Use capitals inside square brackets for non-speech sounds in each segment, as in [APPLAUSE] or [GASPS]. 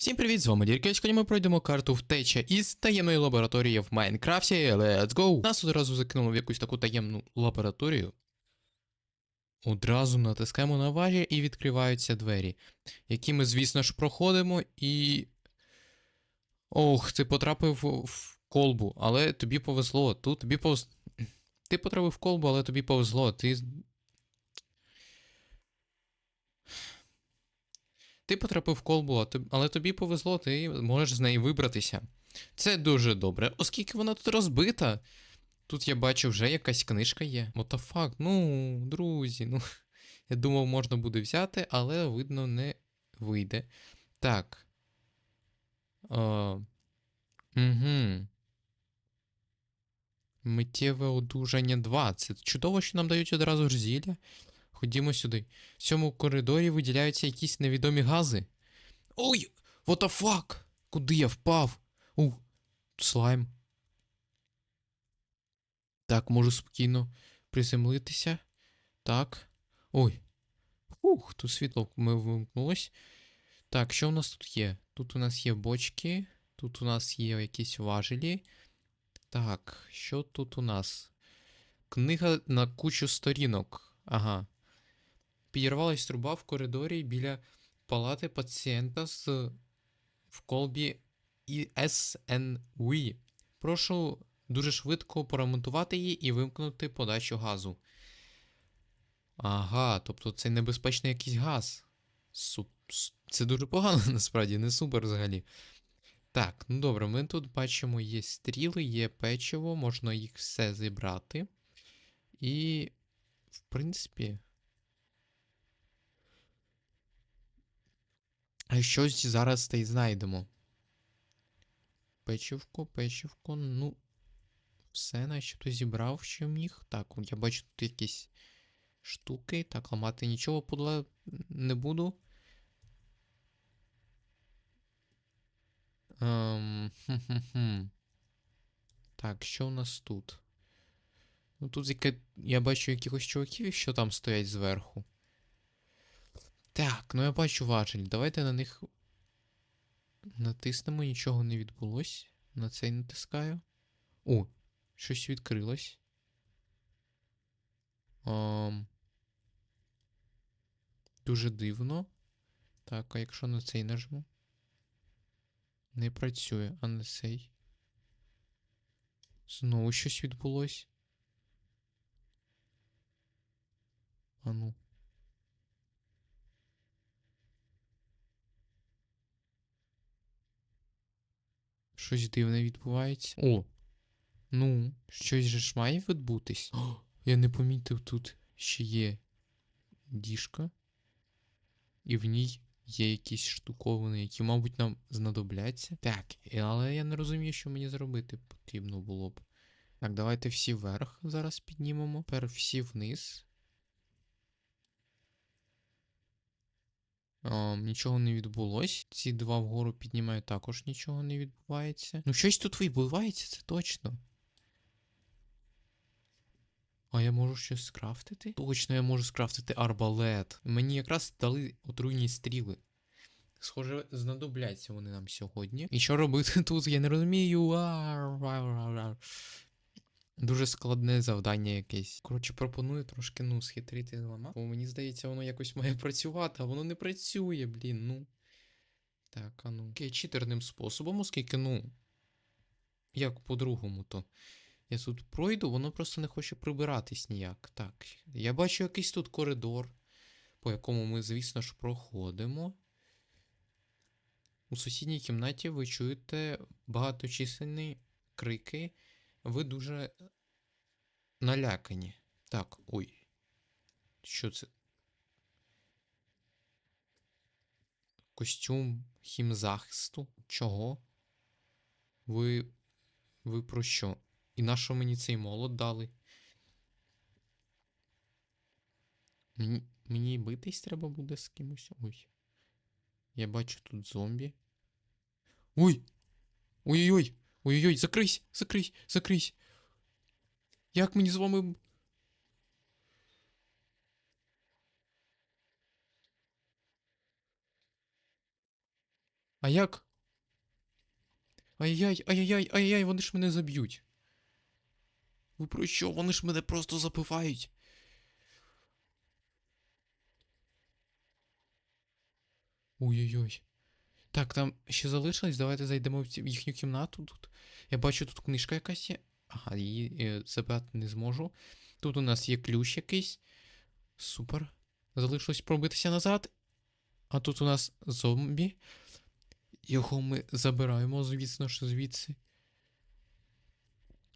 Всім привіт, з вами Діркечко, і ми пройдемо карту втеча із таємної лабораторії в Майнкрафті. Let's go! Нас одразу закинуло в якусь таку таємну лабораторію. Одразу натискаємо на важі і відкриваються двері, які ми, звісно ж, проходимо і. Ох, ти потрапив в- колбу, але тобі повезло. Тут тобі повез... Ти потрапив в колбу, але тобі повезло. Ти. Ти потрапив в колбу, але тобі повезло, ти можеш з неї вибратися. Це дуже добре, оскільки вона тут розбита. Тут я бачу, вже якась книжка є. Fuck? Ну, друзі, ну. [LAUGHS] Я думав, можна буде взяти, але видно, не вийде. Так. Угу. Миттєве одужання 2. Це чудово, що нам дають одразу ж зілля. Ходімо сюди. В цьому коридорі виділяються якісь невідомі гази. Ой! What the fuck? Куди я впав? У, слайм. Так, можу спокійно приземлитися. Так. Ой. Ух, тут світло вимкнулось. Так, що у нас тут є? Тут у нас є бочки, тут у нас є якісь важелі. Так, що тут у нас? Книга на кучу сторінок. Ага. Підірвалась труба в коридорі біля палати пацієнта з в колбі ІСНВ. Прошу дуже швидко поремонтувати її і вимкнути подачу газу. Ага, тобто це небезпечний якийсь газ. Суп... Це дуже погано, [LAUGHS] насправді, не супер взагалі. Так, ну добре, ми тут бачимо, є стріли, є печиво, можна їх все зібрати. І, в принципі. А щось зараз та й знайдемо. Печивко, печивко, ну. Все начебто зібрав, що міг. Так, я бачу тут якісь штуки. Так, ламати нічого подла не буду. Ем. Так, що у нас тут? Ну тут я бачу якихось чуваків, що там стоять зверху. Так, ну я бачу важель. Давайте на них натиснемо, нічого не відбулось. На цей натискаю. О, щось відкрилось. Ам... Дуже дивно. Так, а якщо на цей нажму? Не працює, а на цей. Знову щось відбулось. А Щось дивне відбувається. О! Ну, щось же ж має відбутись. О, [GASPS] я не помітив тут ще є діжка. І в ній є якісь штуковини, які, мабуть, нам знадобляться. Так, але я не розумію, що мені зробити потрібно було б. Так, давайте всі вверх зараз піднімемо. Тепер всі вниз. О, нічого не відбулось. Ці два вгору піднімаю, також нічого не відбувається. Ну, щось тут відбувається, це точно. А я можу щось скрафтити? Точно, я можу скрафтити арбалет. Мені якраз дали отруйні стріли. Схоже, знадобляться вони нам сьогодні. І що робити [LAUGHS] тут, я не розумію. Дуже складне завдання якесь. Коротше, пропоную трошки, ну, схитрити зламати. Бо мені здається, воно якось має працювати, а воно не працює, блін, ну. Так, а ну. Окей, читерним способом, оскільки, ну. Як по-другому, то. Я тут пройду, воно просто не хоче прибиратись ніяк. Так, я бачу якийсь тут коридор, по якому ми, звісно ж, проходимо. У сусідній кімнаті ви чуєте багаточисленні крики. Ви дуже налякані. Так, ой. Що це? Костюм хімзахисту? Чого? Ви. Ви про що? І на що мені цей молот дали? Мені, мені битись треба буде з кимось. Ой. Я бачу тут зомбі. Ой! Ой-ой-ой! Ой-ой-ой, закрийсь! Закрийсь! Закрийсь! Як мені з вами. А як? Ай-яй, ай-яй, ай-яй, вони ж мене заб'ють. Ви про що? Вони ж мене просто забивають. Ой-ой-ой. Так, там ще залишилось, давайте зайдемо в їхню кімнату тут. Я бачу, тут книжка якась є. Ага, її е, забрати не зможу. Тут у нас є ключ якийсь. Супер. Залишилось пробитися назад. А тут у нас зомбі. Його ми забираємо, звісно ж, звідси.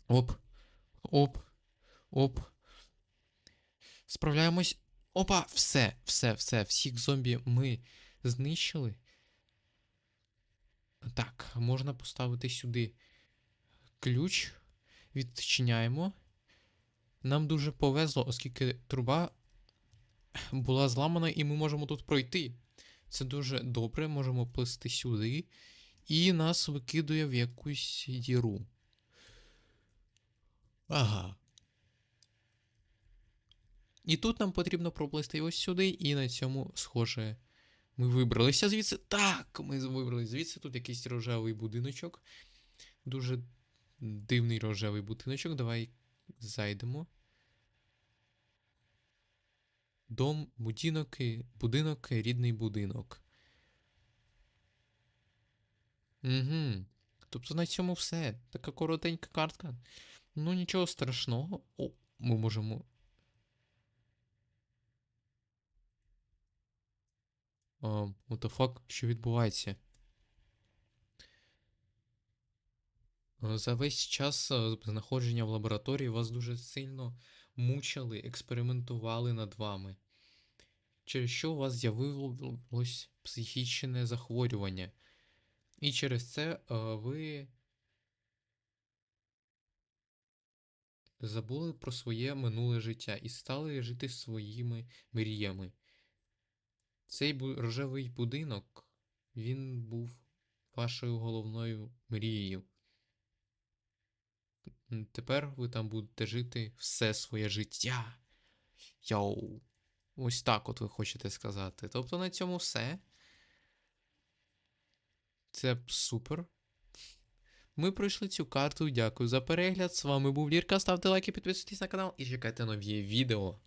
Оп. Оп. Оп. Справляємось. Опа! Все, все, все. Всіх зомбі ми знищили. Так, можна поставити сюди ключ. Відчиняємо. Нам дуже повезло, оскільки труба була зламана, і ми можемо тут пройти. Це дуже добре, можемо плисти сюди. І нас викидує в якусь діру. Ага. І тут нам потрібно проплисти ось сюди, і на цьому, схоже, ми вибралися звідси. Так, ми вибралися звідси. Тут якийсь рожевий будиночок. Дуже дивний рожевий будиночок. Давай зайдемо. Дом, будинок, будинок, рідний будинок. Угу. Тобто на цьому все. Така коротенька картка. Ну, нічого страшного. О, ми можемо. What the fuck? Що відбувається? За весь час е, знаходження в лабораторії вас дуже сильно мучили, експериментували над вами. Через що у вас з'явилось психічне захворювання. І через це е, ви забули про своє минуле життя і стали жити своїми мріями. Цей рожевий будинок, він був вашою головною мрією. Тепер ви там будете жити все своє життя. Йоу. Ось так от ви хочете сказати. Тобто на цьому все. Це супер. Ми пройшли цю карту. Дякую за перегляд. З вами був Лірка. Ставте лайки, підписуйтесь на канал і чекайте нові відео.